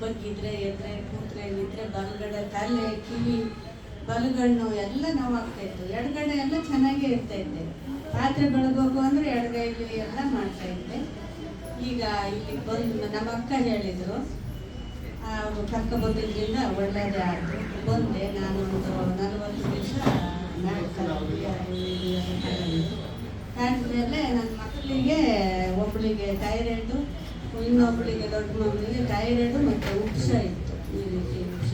ಬಗ್ಗಿದ್ರೆ ಎದ್ರೆ, ಕೂತ್ರೆ, ನಿದ್ರೆ, ಬಲಗಡೆ, ತಲೆ, ಕಿವಿ, ಬಲಗಣ್ಣು ಎಲ್ಲ ನೋವಾಗ್ತಾ ಇತ್ತು. ಎಡಗಡೆ ಎಲ್ಲ ಚೆನ್ನಾಗೇ ಇರ್ತಾ ಇದ್ದೆ. ಪಾತ್ರೆ ಬೆಳಗೋಕು ಅಂದರೆ ಎಡಗೈಲಿ ಎಲ್ಲ ಮಾಡ್ತಾ ಇದ್ದೆ. ಈಗ ಇಲ್ಲಿ ಬಂದು ನಮ್ಮ ಅಕ್ಕ ಹೇಳಿದರು. ಕರ್ಕೊಬಂದಿದ್ದರಿಂದ ಒಳ್ಳೆಯದೇ ಆಯಿತು. ಬಂದೆ ನಾನು ಒಂದು ನಲವತ್ತು ದಿವಸ ಆದಮೇಲೆ ನನ್ನ ಮಕ್ಕಳಿಗೆ ಒಬ್ಬಳಿಗೆ ಥೈರಾಯ್ಡು ಇನ್ನೊಬ್ಬಳಿಗೆ ದೊಡ್ಡ ಮಗಳಿಗೆ ಥೈರಾಯ್ಡು ಮತ್ತು ಉಕ್ಷ ಇತ್ತು. ಈ ರೀತಿ ಉಕ್ಷ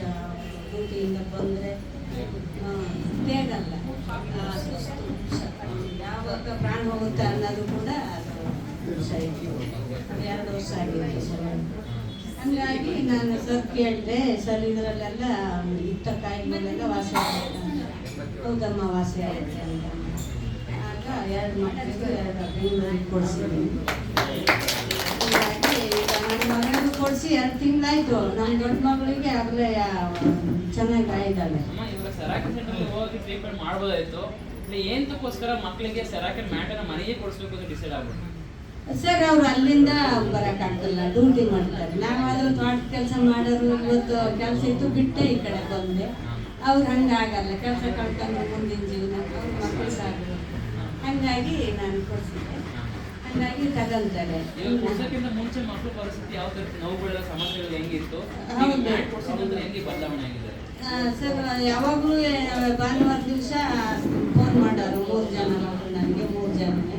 ಡ್ಯೂಟಿಯಿಂದ ಬಂದರೆ ಬೇಗಲ್ಲ ಸುಸ್ತು ಉಪ್ಸ ಯಾವಾಗ ಪ್ರಾಣ ಹೋಗುತ್ತೆ ಅನ್ನೋದು ಕೂಡ ಅದು ಉಪ್ಸ ಇತ್ತು. ಅದು ಎರಡು ವರ್ಷ ಆಗಿದೆ ಸರ್ ಹಂಗಾಗಿ ನಾನು ಸರ್ ಕೇಳಿದೆ, ಸರ್ ಇದರಲ್ಲೆಲ್ಲ ಇತ್ತ ಕಾಯಿಲೆಲ್ಲ ವಾಸಿ ಆಗುತ್ತೆ. ಹೌದಮ್ಮ ವಾಸಿ ಆಗುತ್ತೆ ಅಂತ. ಆಗ ಎರಡು ಮಕ್ಕಳಿಗೂ ಎರಡು ಬೆಂಗಳೂರಿಗೆ ಕೊಡಿಸಿದ್ದೀನಿ ನನ್ನ ಮಗಳಿಗೂ ಕೊಡಿಸಿ ಎರಡು ತಿಂಗಳಾಯ್ತು. ನಮ್ಮ ದೊಡ್ಡ ಮಗಳಿಗೆ ಆಗಲೇ ಚೆನ್ನಾಗಿ ಆಯ್ತಾಳೆ ಅಮ್ಮ ಇವಾಗ ಸೆರಾಕಿ ಸೆಂಟರ್ ಹೋಗಿ ಟ್ರೀಟ್ಮೆಂಟ್ ಮಾಡ್ಬೋದಾಯ್ತು. ಇಲ್ಲಿ ಏಂತಕ್ಕೋಸ್ಕರ ಮಕ್ಕಳಿಗೆ ಸೆರಾಕಿ ಮ್ಯಾಟನ್ನ ಮನೆಗೆ ಕೊಡಿಸ್ಬೇಕು ಅಂತ ಡಿಸೈಡ್ ಆಗ್ಬಿಟ್ಟು ಸರ್ ಅವ್ರು ಅಲ್ಲಿಂದ ಬರೋಕ್ಕಾಗಲ್ಲ ಡ್ಯೂಟಿ ಮಾಡ್ತಾರೆ. ನಾವಾದ್ರೂ ತೋಟದ ಕೆಲಸ ಮಾಡೋರು ಇವತ್ತು ಕೆಲಸ ಇತ್ತು ಬಿಟ್ಟೆ ಈ ಕಡೆ ಬಂದೆ. ಅವ್ರು ಹಂಗಾಗಲ್ಲ. ಕೆಲಸ ಕಳ್ಕೊಂಡು ಮುಂದಿನ ಜೀವನ ಅವ್ರ ಮಕ್ಕಳು ಸಾಕು. ಹಂಗಾಗಿ ನಾನು ಕೊಡ್ಸಿದ್ದೆ. ಹಂಗಾಗಿ ತಗೊಂತಾರೆ ಇವಾಗ ಕೊಡ್ಸಕ್ಕಿಂತ ಮುಂಚೆ ಮಕ್ಕಳ ಪರಿಸ್ಥಿತಿ ಯಾವ ತರ ನೋವುಗಳೆಲ್ಲ ಸಮಸ್ಯೆಗಳು ಹೆಂಗಿತ್ತು ಹೆಂಗೆ ಬದಲಾವಣೆ ಆಗಿದೆ? ಸರ್ ಯಾವಾಗಲೂ ಭಾನುವಾರ ದಿವಸ ಫೋನ್ ಮಾಡೋರು ಮೂರು ಜನ ಮಕ್ಕಳು ನನಗೆ ಮೂರು ಜನನೇ.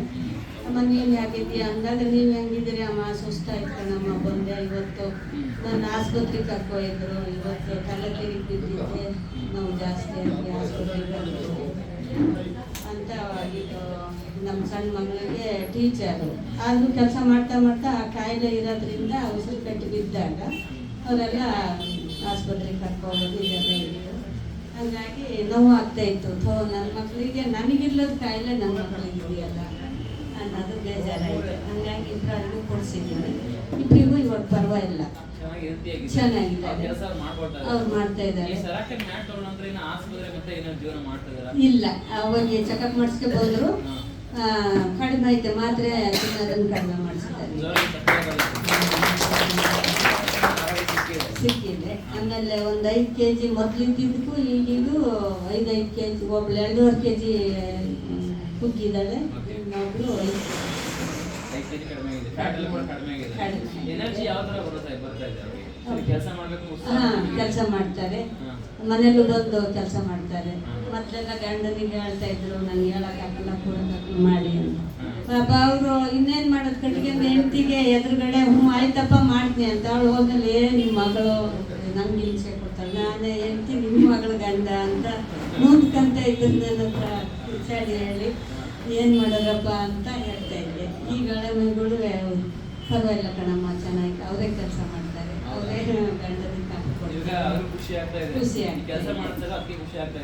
ಅಮ್ಮ ನೀನು ಯಾಕಿದ್ದೀಯ? ಹಂಗಾದ್ರೆ ನೀವು ಹೆಂಗಿದ್ದೀರಿ? ಅಮ್ಮ ಸುಸ್ತಾಯ್ತು ಕಣಮ್ಮ ಬಂದೆ ಇವತ್ತು. ನನ್ನ ಆಸ್ಪತ್ರೆಗೆ ಕರ್ಕೊಯಿದ್ರು ಇವತ್ತು ತಲೆ ತಿರುಗಿ ಬಿದ್ದಿದ್ದೆ ನೋವು ಜಾಸ್ತಿ ಆಗಿ ಆಸ್ಪತ್ರೆಗೆ ಬಂದಿದ್ದೆ ನಮ್ಮ ಸಣ್ಣ ಮಗಳಿಗೆ ಟೀಚರು ಆದರೂ ಕೆಲಸ ಮಾಡ್ತಾ ಮಾಡ್ತಾ ಆ ಕಾಯಿಲೆ ಇರೋದ್ರಿಂದ ಉಸಿರು ಕಟ್ಟಿ ಬಿದ್ದಾಗ ಅವರೆಲ್ಲ ಆಸ್ಪತ್ರೆಗೆ ಕರ್ಕೊಂಡು ಇದೆಲ್ಲ ಹಾಗಾಗಿ ನೋವು ಆಗ್ತಾ ಇತ್ತು. ಥೋ ನನ್ನ ಮಕ್ಕಳಿಗೆ ನನಗಿಲ್ಲದ ಕಾಯಿಲೆ ನನ್ನ ಮಕ್ಕಳಿಗೆ ಇದೆಯಲ್ಲ ಅನ್ನೋದು ಬೇಜಾರಾಯಿತು. ಹಂಗಾಗಿ ಇಬ್ಬರಿಗೂ ಕೊಡಿಸಿದ್ದೀನಿ ಇಬ್ಬರಿಗೂ ಇವಾಗ ಪರವಾಗಿಲ್ಲ. ಚೆನ್ನಾಗಿ ಹೆಲ್ತಿಯಾಗಿದೆ ಚೆನ್ನಾಗಿದ್ದಾರೆ. ಕೆಲಸ ಮಾಡ್ಕೊಳ್ತಾರೆ. ಅವ್ರು ಮಾಡ್ತಾ ಇದ್ದಾರೆ. ಈ ಸೆರಾಕಿ ಮ್ಯಾಟ್ ತಗೊಂಡ ನಂತರ ಇನ್ನು ಆಸ್ಪತ್ರೆ ಮತ್ತೆ ಏನೋ ಜೀವನ ಮಾಡ್ತಾ ಇದಾರ? ಇಲ್ಲ. ಅವರಿಗೆ ಚೆಕಪ್ ಮಾಡಿಸ್ಕೆ ಬಂದರು ಕಡಿಮೆ ಐತೆ. ಮಾತ್ರೆ ತಿನ್ನೋದನ್ನು ಕಡಿಮೆ ಮಾಡಿಸ್ತಾರೆ. ಸಿಕ್ಕಿದೆ. ಆಮೇಲೆ ಒಂದು ಐದು ಕೆ ಜಿ ಮೊದಲಿದ್ದಕ್ಕೂ ಈಗಿದ್ದು ಐದೈದು ಕೆ ಜಿ ಒಬ್ಳು ಎರಡೂವರೆ ಕೆ ಜಿ ಕುಗ್ಗಿದ್ದಾಳೆ ಇನ್ನೊಬ್ಳು ಐದು. ಕೆಜಿ ಕಡಿಮೆ ಆಗಿದೆ. ಫ್ಯಾಟ್ ಎಲ್ಲ ಕೂಡ ಕಡಿಮೆ ಆಗಿದೆ. ಎನರ್ಜಿ ಯಾವ ತರ ಬರುತ್ತೆ ಬರ್ತಾ ಇದೆ ಅವ್ರಿಗೆ? ಕೆಲಸ ಮಾಡಬೇಕು ಹಾಂ ಕೆಲಸ ಮಾಡ್ತಾರೆ. ಮನೆಯಲ್ಲೂ ಮನೇಲೂ ಬಂದು ಕೆಲಸ ಮಾಡ್ತಾರೆ. ಮತ್ತೆಲ್ಲ ಮೊದಲೆಲ್ಲ ಗಂಡನಿಗೆ ಹೇಳ್ತಾ ಇದ್ರು ನನಗೆ ಹೇಳಕ್ಕಾಗಲ್ಲ ಕೊಡೋದಕ್ಕೆ ಮಾಡಿ ಅಂತ. ಪಾಪ ಅವರು ಇನ್ನೇನು ಮಾಡೋದು? ಕಟ್ಟಿಗೆ ಹೆಂಡತಿಗೆ ಎದುರುಗಡೆ ಹ್ಞೂ ಆಯ್ತಪ್ಪ ಮಾಡ್ತೀನಿ ಅಂತ ಅವಳು ಹೋಗಲಿ ಏ ನಿಮ್ಮ ಮಗಳು ನಂಗೆ ಹಿಂಸೆ ಕೊಡ್ತಾಳೆ. ನಾನೇ ಹೆಂಡತಿ ನಿಮ್ಮ ಮಗಳು ಗಂಡ ಅಂತ ಮುಂದ್ಕಂತ ಇದ್ದದ್ದು ನನ್ನ ಹತ್ರ ಕಿಚಾಡಿ ಹೇಳಿ ಏನು ಮಾಡೋದಪ್ಪ? ಅಂತ ಹೇಳ್ತಾ ಇದ್ದೆ ಈಗ ಹಳೆ ಮಗಳು ಪರವಾಗಿಲ್ಲ ಕಣಮ್ಮ ಚೆನ್ನಾಗಿ ಅವರೇ ಕೆಲಸ ಮಾಡ್ತಾರೆ. ಅವರೇ ಗಂಡನಿಗೆ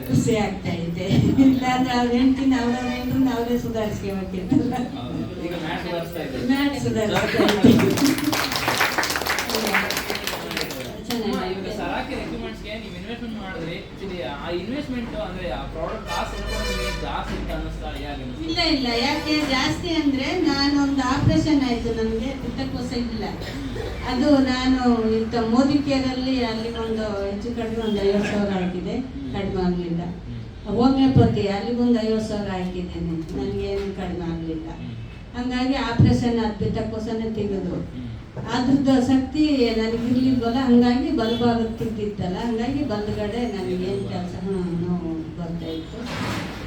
ಖುಷಿ ಆಗ್ತಾ ಇದೆ. ಇಲ್ಲಾಂದ್ರೆ ಅವ್ರ ಹೆಂಡತಿನ ಅವ್ರ ಹೆಂಡ್ರು ಅವರೇ ಸುಧಾರಿಸ್ಕೆ ಹೌದು. ಈಗ ಮ್ಯಾಟ್ ಸುಧಾರಿಸ್ತಾ ನೀವು ಇನ್ವೆಸ್ಟ್ಮೆಂಟ್ ಮಾಡಿದ್ರಿ. ಆ ಇನ್ವೆಸ್ಟ್ಮೆಂಟ್ ಅಂದ್ರೆ ಆ ಪ್ರಾಡಕ್ಟ್ ಕಾಸ್ಟ್ ಇಲ್ಲ ಇಲ್ಲ. ಯಾಕೆ ಜಾಸ್ತಿ ಅಂದ್ರೆ ನಾನೊಂದು ಆಪರೇಷನ್ ಆಯ್ತು ನನಗೆ ಪಿತ್ತಕೋಶ ಇಲ್ಲ. ಅದು ನಾನು ಇಂಥ ಮೋದಿ ಕೇರಲ್ಲಿ ಅಲ್ಲಿ ಒಂದು ಹೆಚ್ಚು ಕಡಿಮೆ ಒಂದು ಐವತ್ತು ಸಾವಿರ ಹಾಕಿದೆ. ಕಡಿಮೆ ಆಗಲಿಲ್ಲ. ಹೋಮಿಯೋಪತಿ, ಅಲ್ಲಿಗೊಂದು ಐವತ್ತು ಸಾವಿರ ಹಾಕಿದ್ದೇನೆ. ನನಗೇನು ಕಡಿಮೆ ಆಗಲಿಲ್ಲ. ಹಂಗಾಗಿ ಆಪರೇಷನ್ ಅದು ತೆಗೆದು. ಅದ್ರದ್ದು ಶಕ್ತಿ ನನಗಿರ್ಲಿಲ್ವಲ್ಲ ಹಂಗಾಗಿ ಬಲ್ಬಾಗ ತಿದ್ದಿತ್ತಲ್ಲ ಹಂಗಾಗಿ ಬಂದ್ಗಡೆ ನನಗೇನು ಕೆಲಸ ನೋವು ಬರ್ತಾ ಇತ್ತು.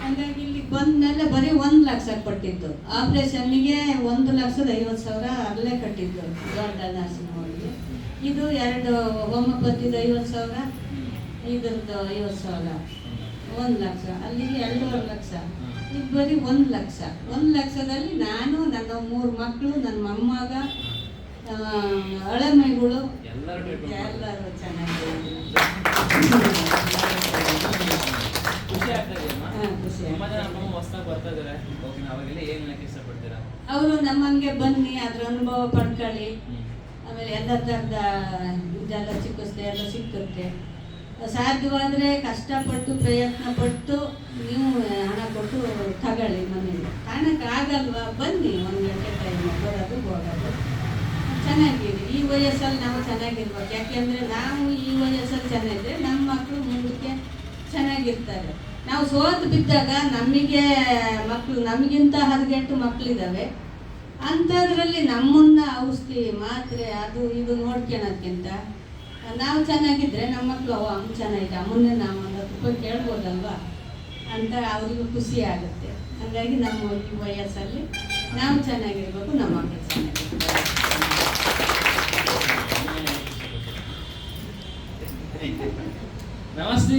ಹಂಗಾಗಿ ಇಲ್ಲಿ ಬಂದ್ಮೇಲೆ ಬರೀ ಒಂದು ಲಕ್ಷ ಕೊಟ್ಟಿದ್ದು. ಆಪ್ರೇಷನ್ಗೆ ಒಂದು ಲಕ್ಷದ ಐವತ್ತು ಸಾವಿರ ಅಲ್ಲೇ ಕಟ್ಟಿದ್ದು ದೊಡ್ಡ ನರ್ಸಿಂಗ್ ಹೋಗಿ ಇದು ಎರಡು ಹೋಮೋಪತಿದು ಐವತ್ತು ಸಾವಿರ ಇದ್ರದ್ದು ಐವತ್ತು ಸಾವಿರ. ಒಂದು ಲಕ್ಷ ಅಲ್ಲಿಗೆ ಎರಡೂವರೆ ಲಕ್ಷ. ಇದು ಬರೀ ಒಂದು ಲಕ್ಷ. ಒಂದು ಲಕ್ಷದಲ್ಲಿ ನಾನು ನನ್ನ ಮೂರು ಮಕ್ಕಳು ನನ್ನ ಮೊಮ್ಮಗ ಹಳೆ ಮೈಗಳು ಎಲ್ಲರೂ ಚೆನ್ನಾಗಿ ಖುಷಿ ಆಗ್ತಾ ಇದೆಯಮ್ಮ ಹಾ, ಖುಷಿ ತುಂಬಾ ಜನ ಅಮ್ಮ ಹೊಸದಾಗಿ ಬರ್ತಾ ಇದಾರೆ ಓಕೆ ಅವಾಗೆಲ್ಲ ಏನ್ ಹೇಳಕ್ ಇಷ್ಟಪಡ್ತೀರಾ ಅವರು ನಮ್ಮಂಗೆ ಬನ್ನಿ ಅದ್ರ ಅನುಭವ ಪಡ್ಕೊಳ್ಳಿ. ಆಮೇಲೆ ಎಲ್ಲ ಥರದ ಇದೆಲ್ಲ ಚಿಕಿತ್ಸೆ ಎಲ್ಲ ಸಿಕ್ಕುತ್ತೆ. ಸಾಧ್ಯವಾದರೆ ಕಷ್ಟಪಟ್ಟು ಪ್ರಯತ್ನ ಪಟ್ಟು ನೀವು ಹಣ ಕೊಟ್ಟು ತಗೊಳ್ಳಿ ಮನೇಲಿ ಕಾಣಕ್ಕೆ ಆಗಲ್ವಾ? ಬನ್ನಿ ಒಂದು ಗಂಟೆ ಟೈಮ್ ಬರೋದು ಹೋಗೋದು. ಚೆನ್ನಾಗಿರಿ. ಈ ವಯಸ್ಸಲ್ಲಿ ನಾವು ಚೆನ್ನಾಗಿರ್ಬೇಕು. ಯಾಕೆಂದ್ರೆ ನಾವು ಈ ವಯಸ್ಸಲ್ಲಿ ಚೆನ್ನಾಗಿದ್ರೆ ನಮ್ಮ ಮಕ್ಕಳು ಮುಂದಕ್ಕೆ ಚೆನ್ನಾಗಿರ್ತಾರೆ. ನಾವು ಸೋತು ಬಿದ್ದಾಗ ನಮಗೆ ಮಕ್ಕಳು ನಮಗಿಂತ ಹದಗೆಟ್ಟು ಮಕ್ಕಳಿದ್ದಾವೆ ಅಂಥದ್ರಲ್ಲಿ ನಮ್ಮನ್ನ ಔಷಧಿ, ಮಾತ್ರೆ, ಅದು ಇದು ನೋಡ್ಕೊಳೋದ್ಕಿಂತ ನಾವು ಚೆನ್ನಾಗಿದ್ರೆ ನಮ್ಮ ಮಕ್ಕಳು ಅವ ಅಮ್ಮ ಚೆನ್ನಾಗಿದೆ, ಅಮ್ಮನ್ನೇ ನಾವು ಒಂದು ತುಂಬ ಕೇಳ್ಬೋದಲ್ವಾ? ಅಂತ ಅವರಿಗೂ ಖುಷಿ ಆಗುತ್ತೆ. ಹಾಗಾಗಿ ನಮ್ಮ ಈ ವಯಸ್ಸಲ್ಲಿ ನಾವು ಚೆನ್ನಾಗಿರ್ಬೇಕು, ನಮ್ಮ ಮಕ್ಕಳು ಚೆನ್ನಾಗಿರ್ಬೇಕು. ನಮಸ್ತೆ.